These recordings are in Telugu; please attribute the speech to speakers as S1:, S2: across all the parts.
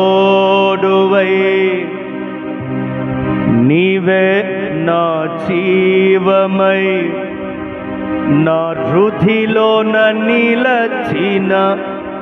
S1: నాథోడువై నీవే నా జీవమై నా రుధిలోన నిలచిన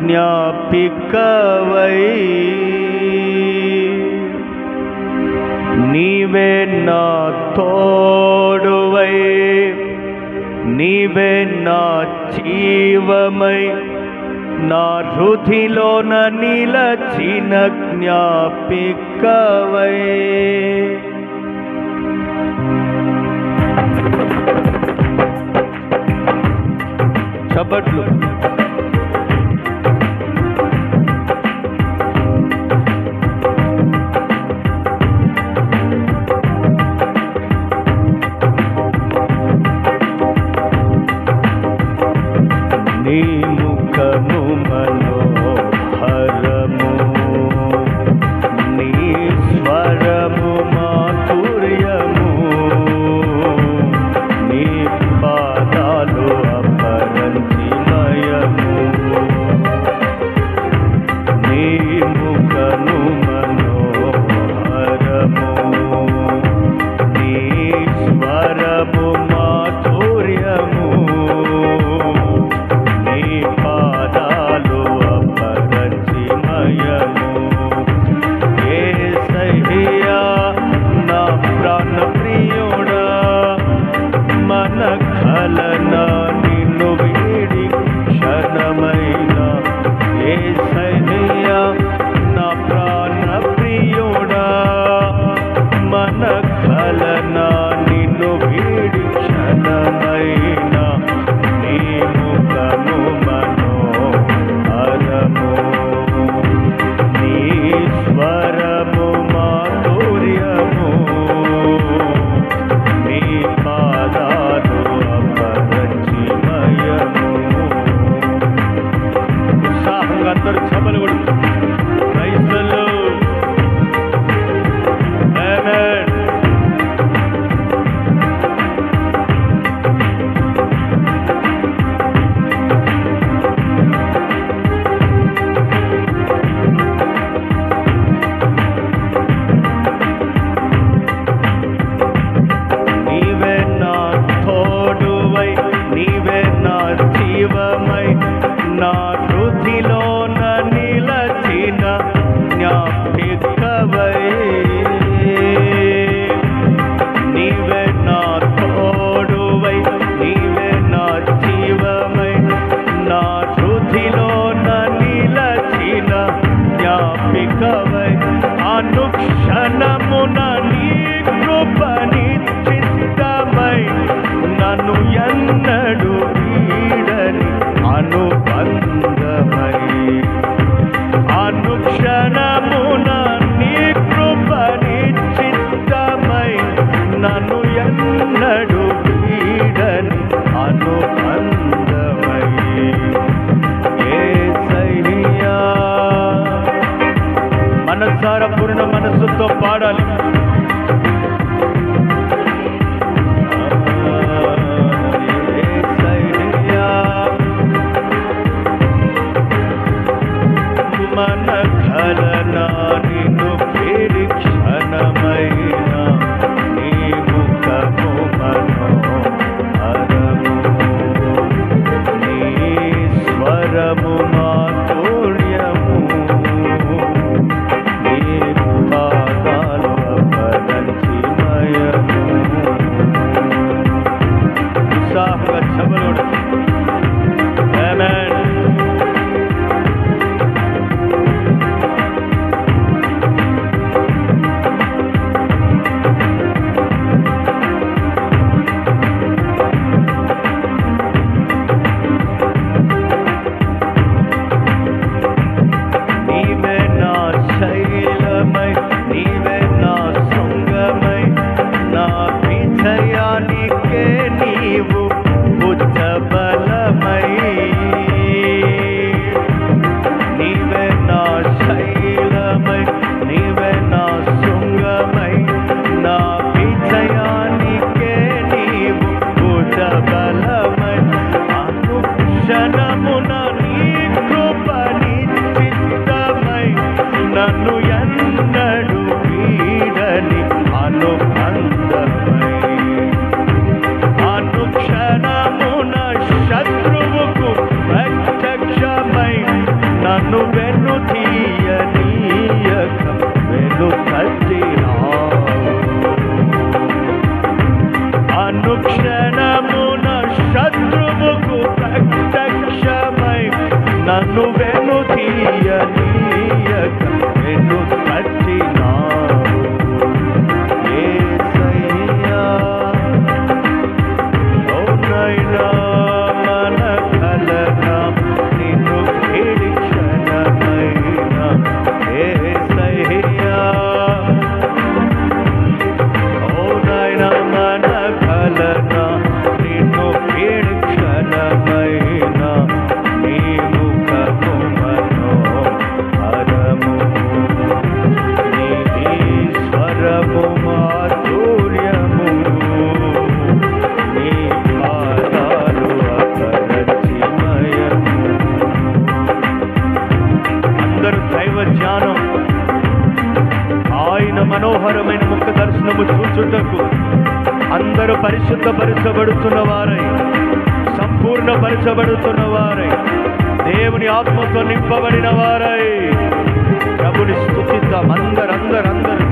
S1: జ్ఞాపికవై నీవే నా తోడువై నీవే నా జీవమై నా హృదిలోన నిలచిన జ్ఞాపికవై. చప్పట్లు. మనోహరమైన ముఖ దర్శనము చూచుటకు అందరూ పరిశుద్ధపరచబడుతున్న వారై సంపూర్ణ పరచబడుతున్న వారై దేవుని ఆత్మతో నింపబడిన వారై. ప్రభుని స్థుతిద్దాం అందరు.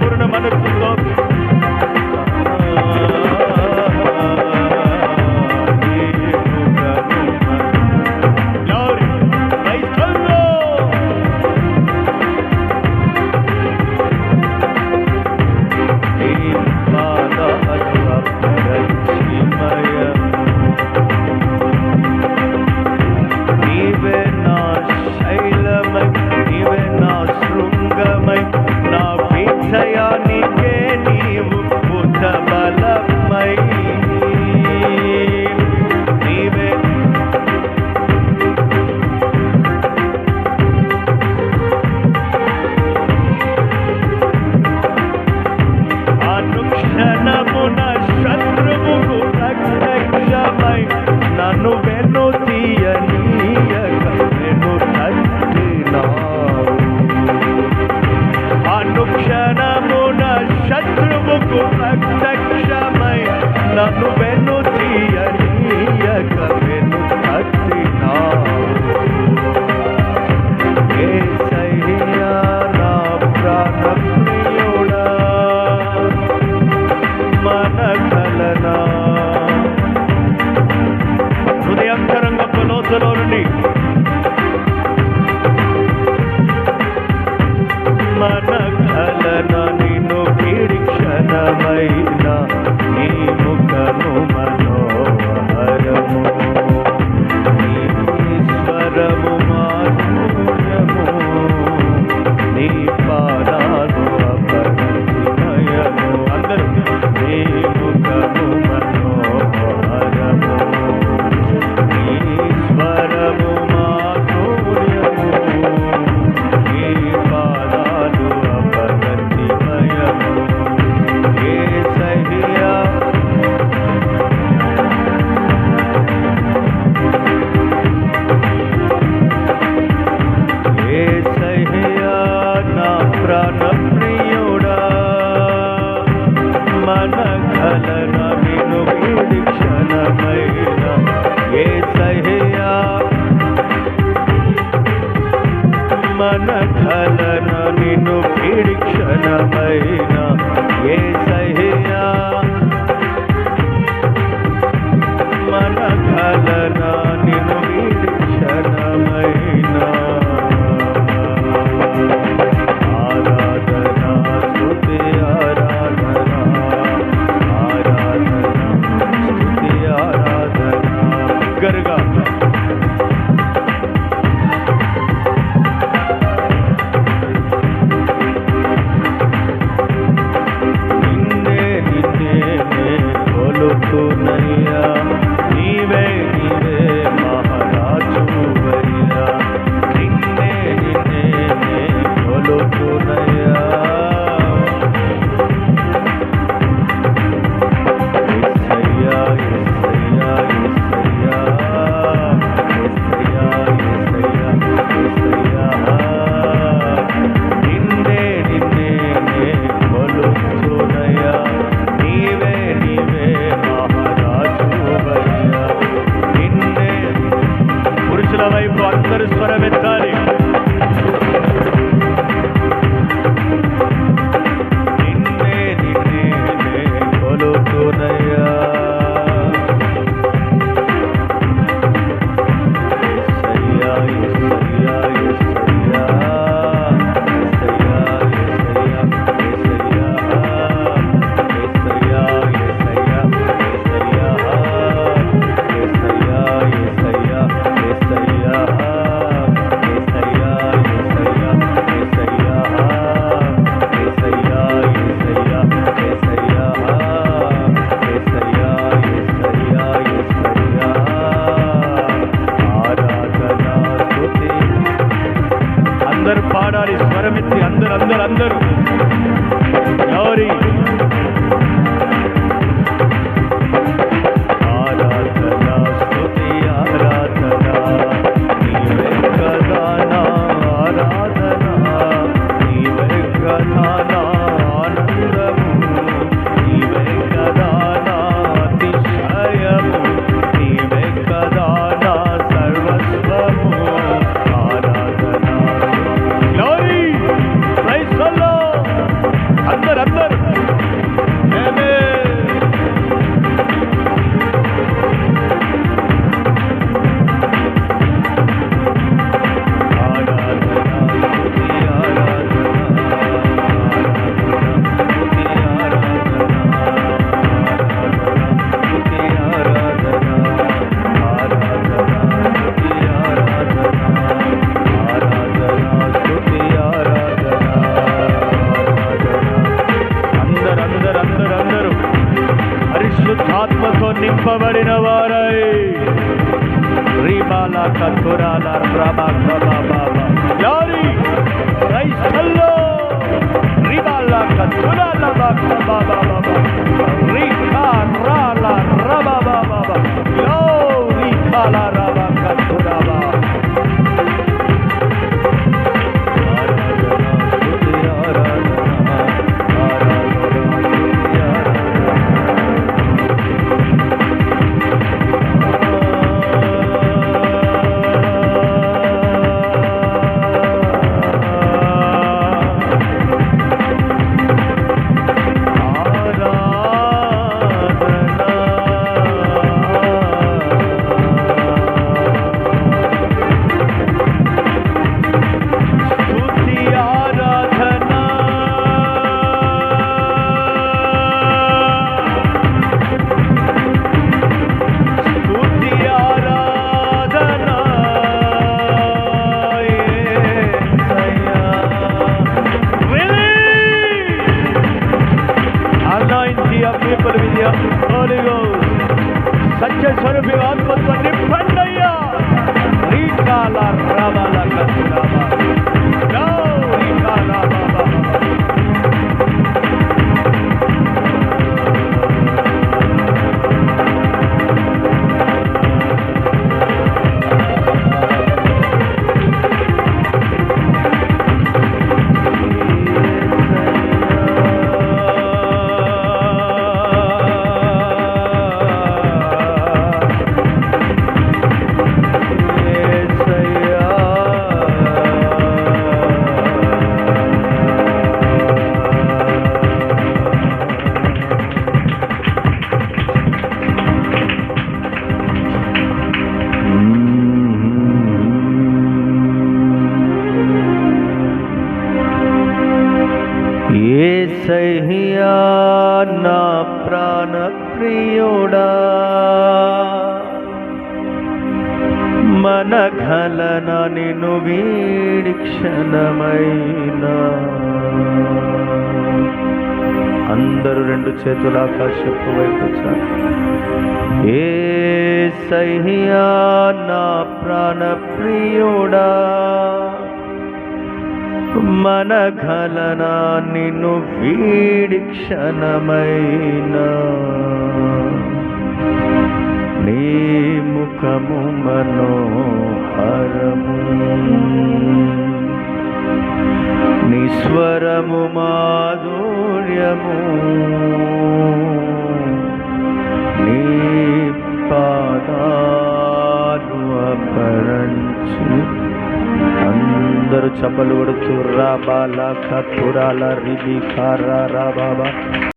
S1: பூரண மன కలన నిన్ను for a సయ్యా నా ప్రాణ ప్రియుడా? మన ఘలన నిను వీడి క్షణమైనా. అందరూ రెండు చేతుల ఆకాశపు వైపు ఏ సహ్యా నా ప్రాణ ప్రియుడా? మన ఘలన నిన్ను వీడి క్షణమైనా. నీ ముఖము మనోహరము. నిస్వరము మాధుర్యము. నీ పాదాలు అపరంచి అందరూ చప్పలు కొడుతూ బాలా బాల కతురాల కారా రా బాబా.